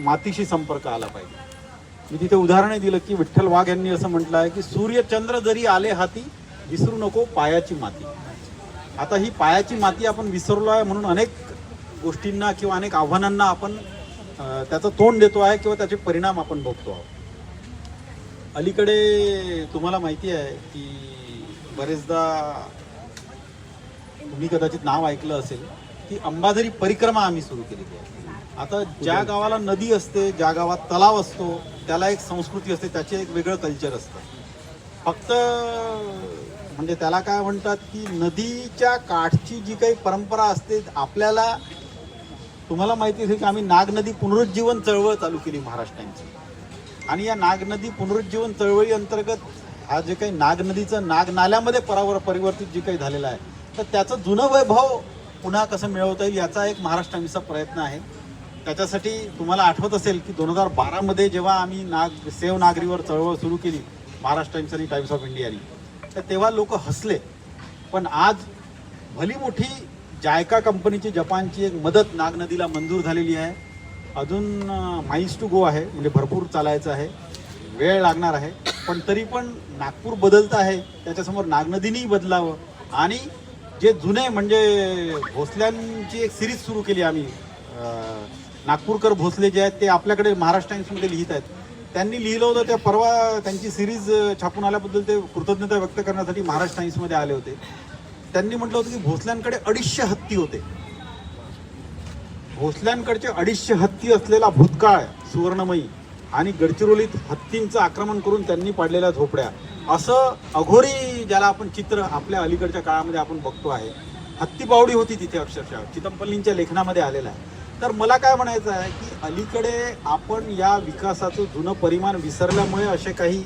मातीशी संपर्क आला पाहिजे. मी तिथे उदाहरण दिलं की विठ्ठल वाघ यांनी असं म्हटलं आहे की सूर्यचंद्र जरी आले हाती विसरू नको पायाची माती. आता ही पायाची माती आपण विसरलो आहे म्हणून अनेक गोष्टींना किंवा अनेक आव्हानांना आपण त्याचं तोंड देतो आहे किंवा त्याचे परिणाम आपण बघतो आहोत. अलीकडे तुम्हाला माहिती आहे की बरेचदा तुम्ही कदाचित नाव ऐकलं असेल की अंबाझरी परिक्रमा आम्ही सुरू केलेली आहे. आता ज्या गावाला नदी असते ज्या गावात तलाव असतो त्याला एक संस्कृती असते त्याचे एक वेगळं कल्चर असतं. फक्त म्हणजे त्याला काय म्हणतात की नदीच्या काठची जी काही परंपरा असते आपल्याला तुम्हाला माहिती असेल की आम्ही नागनदी पुनरुज्जीवन चळवळ चालू केली महाराष्ट्रांची. आणि या नागनदी पुनरुज्जीवन चळवळी अंतर्गत हा जे काही नागनदीचं नाग नाल्यामध्ये परावर परिवर्तित जे काही झालेलं आहे तर त्याचं जुनं वैभव पुन्हा कसं मिळवता येईल याचा एक महाराष्ट्र टाइम्सचा प्रयत्न आहे. त्याच्यासाठी तुम्हाला आठवत असेल की दोन हजार बारामध्ये जेव्हा आम्ही नाग सेव नागरीवर चळवळ सुरू केली महाराष्ट्र टाइम्स आणि टाइम्स ऑफ इंडियानी तर तेव्हा लोक हसले. पण आज भली मोठी जायका कंपनीची जपानची एक मदत नाग नदीला मंजूर झालेली आहे. अजून माईल्स टू गो आहे म्हणजे भरपूर चालायचं आहे. वेळ लागणार आहे. पण तरी पण नागपूर बदलतं आहे. त्याच्यासमोर नागनदीनेही बदलावं. आणि जे जुने म्हणजे भोसल्यांची एक सिरीज सुरू केली आम्ही नागपूरकर भोसले जे आहेत ते आपल्याकडे महाराष्ट्र टाइम्समध्ये लिहित आहेत. त्यांनी लिहिलं होतं त्या परवा त्यांची सिरीज छापून आल्याबद्दल ते कृतज्ञता व्यक्त करण्यासाठी महाराष्ट्र टाइम्समध्ये आले होते. त्यांनी म्हटलं होतं की भोसल्यांकडे अडीचशे हत्ती होते. भोसल्यांकडचे अडीचशे हत्ती असलेला भूतकाळ सुवर्णमयी आणि गडचिरोलीत हत्तींचं आक्रमण करून त्यांनी पाडलेल्या झोपड्या. असं अघोरी ज्याला आपण चित्र आपल्या अलीकडच्या काळामध्ये आपण बघतो आहे. हत्तीबावडी होती तिथे अक्षरशः. चितमपल्लींच्या लेखनामध्ये आलेलं आहे. तर मला काय म्हणायचं आहे की अलीकडे आपण या विकासाचं जुनं परिमाण विसरल्यामुळे असे काही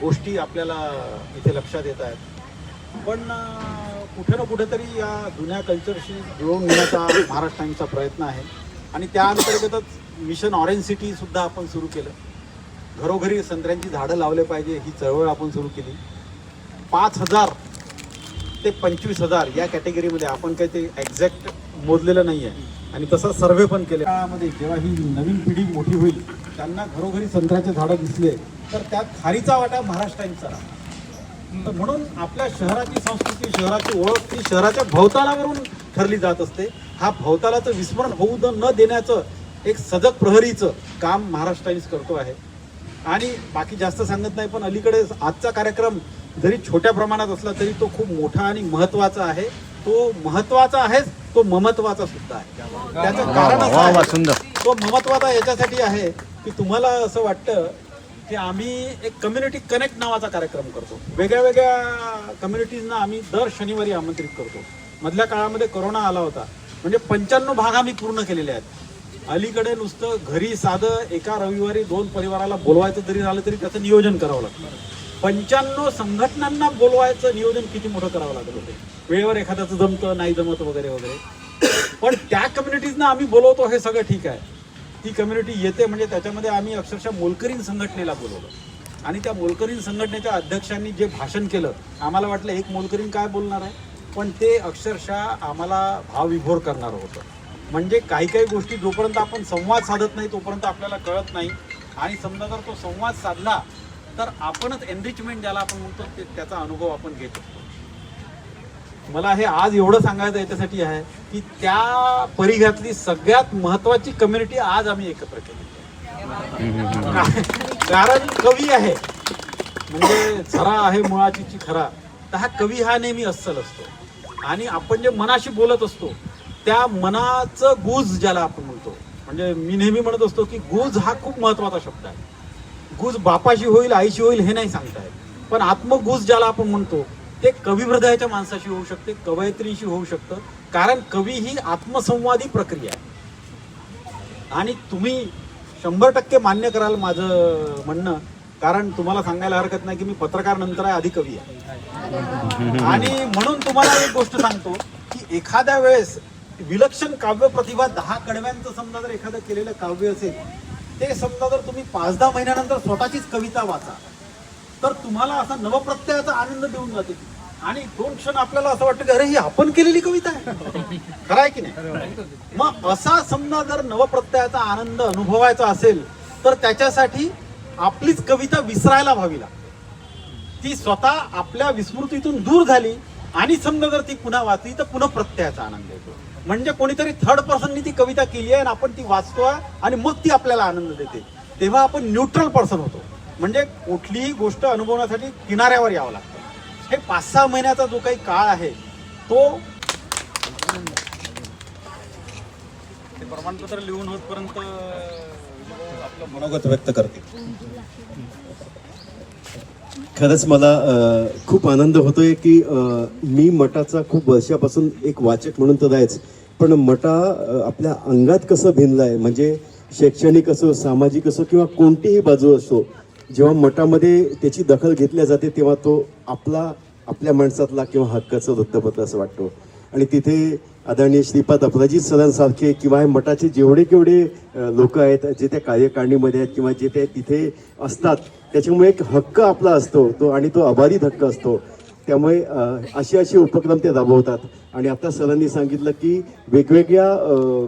गोष्टी आपल्याला इथे लक्षात येत आहेत. पण कुठे ना कुठेतरी या जुन्या कल्चरशी जुळवून घेण्याचा महाराष्ट्र टाईमचा प्रयत्न आहे. आणि त्या अंतर्गतच मिशन ऑरेंज सिटी सुद्धा आपण सुरू केलं. घरोघरी संत्र्यांची झाडं लावले पाहिजे ही चळवळ आपण सुरू केली. पाच हजार ते पंचवीस हजार या कॅटेगरीमध्ये आपण काही ते एक्झॅक्ट मोजलेलं नाही आहे आणि तसा सर्वे पण केले. काळामध्ये जेव्हा ही नवीन पिढी मोठी होईल त्यांना घरोघरी संत्र्याचे झाडं दिसले तर त्यात खारीचा वाटा महाराष्ट्र टाइम्सचा म्हणून आपल्या शहराची संस्कृती शहराची ओळख ही शहराच्या भवतालावरून ठरली जात असते. हा भवतालाचं विस्मरण होऊ द- न देण्याचं एक सजग प्रहरीचं काम महाराष्ट्र करतो आहे. आणि बाकी जास्त सांगत नाही पण अलीकडे आजचा कार्यक्रम जरी छोट्या प्रमाणात असला तरी तो खूप मोठा आणि महत्त्वाचा आहे. तो महत्त्वाचा आहेच तो ममत्वाचा सुद्धा आहे. त्याचं कारण असं सुंदर. तो महत्त्वाचा याच्यासाठी आहे की तुम्हाला असं वाटतं की आम्ही एक कम्युनिटी कनेक्ट नावाचा कार्यक्रम करतो. वेगळ्या वेगळ्या कम्युनिटीजना आम्ही दर शनिवारी आमंत्रित करतो. मधल्या काळामध्ये कोरोना आला होता. म्हणजे पंच्याण्णव भाग आम्ही पूर्ण केलेले आहेत. अलीकडे नुसतं घरी साधं एका रविवारी दोन परिवाराला बोलवायचं जरी झालं तरी त्याचं नियोजन करावं लागतं. पंच्याण्णव संघटनांना बोलवायचं नियोजन किती मोठं करावं लागत होते? वेळेवर एखाद्याचं जमतं नाही जमत वगैरे वगैरे. पण त्या कम्युनिटीजना आम्ही बोलवतो हे सगळं ठीक आहे. ती कम्युनिटी येते म्हणजे त्याच्यामध्ये आम्ही अक्षरशः मोलकरीन संघटनेला बोलवलं. आणि त्या मोलकरीन संघटनेच्या अध्यक्षांनी जे भाषण केलं आम्हाला वाटलं एक मोलकरीन काय बोलणार आहे? पण ते अक्षरशः आम्हाला भावविभोर करणारं होतं. म्हणजे काही काही गोष्टी जोपर्यंत आपण संवाद साधत नाही तोपर्यंत आपल्याला कळत नाही. आणि समजा जर तो संवाद साधला तर आपणच एनरिचमेंट ज्याला आपण म्हणतो ते त्याचा अनुभव आपण घेत असतो. मला हे आज एवढं सांगायचं याच्यासाठी आहे की त्या परिघातली सगळ्यात महत्वाची कम्युनिटी आज आम्ही एकत्र केली कारण कवी आहे. म्हणजे झरा आहे मुळाची खरा. तर हा कवी हा नेहमी अस्सल असतो. आणि आपण जे मनाशी बोलत असतो त्या मनाचं गुज ज्याला आपण म्हणतो म्हणजे मी नेहमी म्हणत असतो की गुज हा खूप महत्त्वाचा शब्द आहे. गुज बापाशी होईल आईशी होईल हे नाही सांगता येत. पण आत्मगुज ज्याला आपण म्हणतो ते कवी हृदयाच्या माणसाशी होऊ शकते कवयित्रीशी होऊ शकतं. कारण कवी ही आत्मसंवादी प्रक्रिया आहे. आणि तुम्ही शंभर टक्के मान्य कराल माझं म्हणणं. कारण तुम्हाला सांगायला हरकत नाही की मी पत्रकार नंतर आहे आधी कवी आहे. आणि म्हणून तुम्हाला एक गोष्ट सांगतो की एखाद्या वेळेस विलक्षण काव्य प्रतिभा दहा कडव्यांचं समजा जर एखादं केलेलं काव्य असेल ते समजा जर तुम्ही पाच दहा महिन्यानंतर स्वतःचीच कविता वाचा तर तुम्हाला असा नवप्रत्ययाचा आनंद देऊन जाते. आणि दोन क्षण आपल्याला असं वाटतं की अरे ही आपण केलेली कविता आहे. खरं आहे की नाही? मग असा समजा जर नवप्रत्ययाचा आनंद अनुभवायचा असेल तर त्याच्यासाठी आपलीच कविता विसरायला व्हावी लागते. ती स्वतः आपल्या विस्मृतीतून दूर झाली आणि समजा जर ती पुन्हा वाचली तर पुन्हा प्रत्ययाचा आनंद येतो. म्हणजे कोणीतरी थर्ड पर्सननी ती कविता केली आहे आणि आपण ती वाचतोय आणि मग ती आपल्याला आनंद देते. तेव्हा आपण न्यूट्रल पर्सन होतो. म्हणजे कुठलीही गोष्ट अनुभवण्यासाठी किनाऱ्यावर यावं लागतं. हे पाच सहा महिन्याचा जो काही काळ आहे तो ते प्रमाणपत्र लिहून होतपर्यंत आपलं मनोगत व्यक्त करते. खरंच मला खूप आनंद होतोय की मी मठाचा खूप वर्षापासून एक वाचक म्हणून तर आहेच. पण मटा अ, आपल्या अंगात कसं भिनलाय म्हणजे शैक्षणिक असो सामाजिक असो किंवा कोणतीही बाजू असो जेव्हा मठामध्ये त्याची दखल घेतल्या जाते तेव्हा तो आपला आपल्या माणसातला किंवा हक्काचं वृत्तपत्र असं वाटतो. आणि तिथे आदरणीय श्रीपाद अपराजित सरांसारखे किंवा हे मठाचे जेवढे केवढे लोक आहेत जे त्या कार्यकारिणीमध्ये आहेत किंवा जे ते तिथे असतात त्याच्यामुळे एक हक्क आपला असतो तो आणि तो अबाधित हक्क असतो. त्यामुळे असे असे उपक्रम ते राबवतात. आणि आता सरांनी सांगितलं की वेगवेगळ्या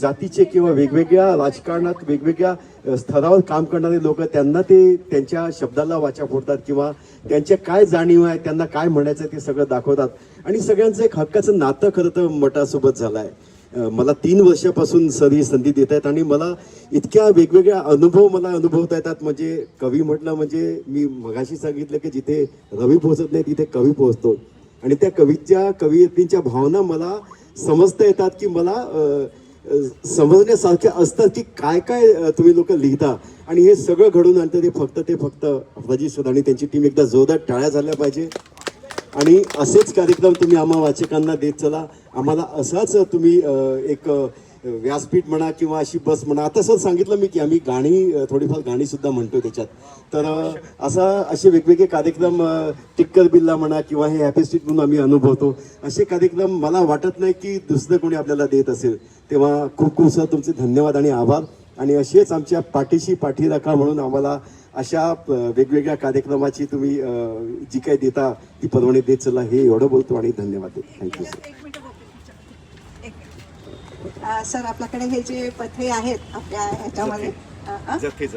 जातीचे किंवा वेगवेगळ्या राजकारणात वेगवेगळ्या स्तरावर काम करणारे लोक त्यांना ते त्यांच्या शब्दाला वाचा फोडतात किंवा त्यांच्या काय जाणीव आहे त्यांना काय म्हणायचं ते सगळं दाखवतात. आणि सगळ्यांचं एक हक्काचं नातं खरं तर मठासोबत झालं आहे मला तीन वर्षापासून सर ही संधी देत आहेत आणि मला इतक्या वेगवेगळ्या अनुभव मला अनुभवता येतात. म्हणजे कवी म्हटलं म्हणजे मी मगाशी सांगितलं की जिथे रवी पोहोचत नाही तिथे कवी पोहोचतो. आणि त्या कवीच्या कवयित्रींच्या भावना मला समजता येतात की मला समजण्यासारख्या असतात की काय काय तुम्ही लोक लिहिता. आणि हे सगळं घडून आणतं ते फक्त ते फक्त अप्पाजी सर आणि त्यांची टीम एकदा जोरदार टाळ्या झाल्या पाहिजे. आणि असेच कार्यक्रम तुम्ही आम्हा वाचकांना देत चला. आम्हाला असाच तुम्ही एक व्यासपीठ म्हणा किंवा अशी बस म्हणा. आता सर सांगितलं मी की आम्ही गाणी थोडीफार गाणी सुद्धा म्हणतो त्याच्यात. तर असा असे वेगवेगळे कार्यक्रम टिक्कर बिल्ला म्हणा किंवा हे हॅपी स्ट्रीट म्हणून आम्ही अनुभवतो. असे कार्यक्रम मला वाटत नाही की दुसरं कोणी आपल्याला देत असेल. तेव्हा खूप खूप सर तुमचे धन्यवाद आणि आभार. आणि असेच आमच्या पाठीशी पाठी राखा म्हणून आम्हाला अशा वेगवेगळ्या कार्यक्रमाची तुम्ही जी काही देता ती परवानगी देत चला हे एवढं बोलतो आणि धन्यवाद देतो. थँक्यू सर सर आपल्याकडे हे जे पथे आहेत आपल्या ह्याच्यामध्ये?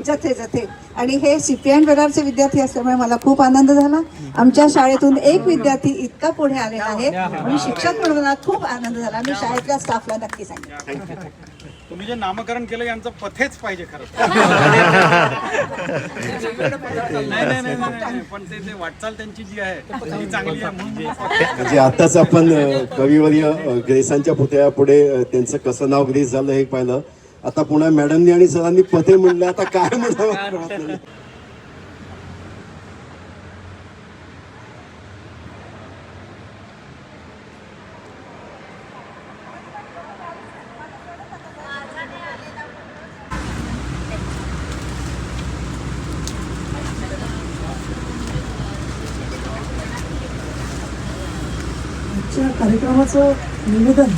जथे, जथे. आणि हे सीपीएन बेरारचे विद्यार्थी असल्यामुळे मला खूप आनंद झाला. आमच्या शाळेतून एक विद्यार्थी इतका पुढे आलेला आहे. म्हणून शिक्षक म्हणून मला खूप आनंद झाला. मी शाळेतल्या स्टाफला नक्की सांगेन. तुम्ही जे नामकरण केलं यांचं पथेच पाहिजे खरं नाही नाही नाही नाही, नाही. पण ते वाटचाल त्यांची जी आहे ती चांगली आहे म्हणून पथे. म्हणजे आताच आपण कविवर्य ग्रेसांच्या पुतळ्यापुढे अ, त्यांचं कसं नाव ग्रेस झालं हे पाहिलं. आता पुन्हा मॅडमनी आणि सरांनी पथे म्हणले आता काय म्हणावं आजच्या कार्यक्रमाचं निवेदन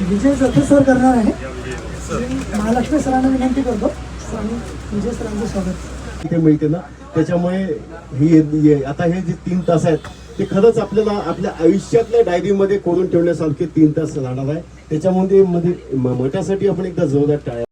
विजय जथे सर करणार आहे महालक्ष्मी सरांना विनंती करतो. आणि विजय सरांचं स्वागत. तिथे मिळते ना. त्याच्यामुळे ही आता हे जे तीन तास आहेत ते खरंच आपल्याला आपल्या आयुष्यातल्या डायरीमध्ये कोरून ठेवण्यासारखे तीन तास राहणार आहे. त्याच्यामध्ये मध्ये म- मठासाठी आपण एकदा जोरदार टाळ्या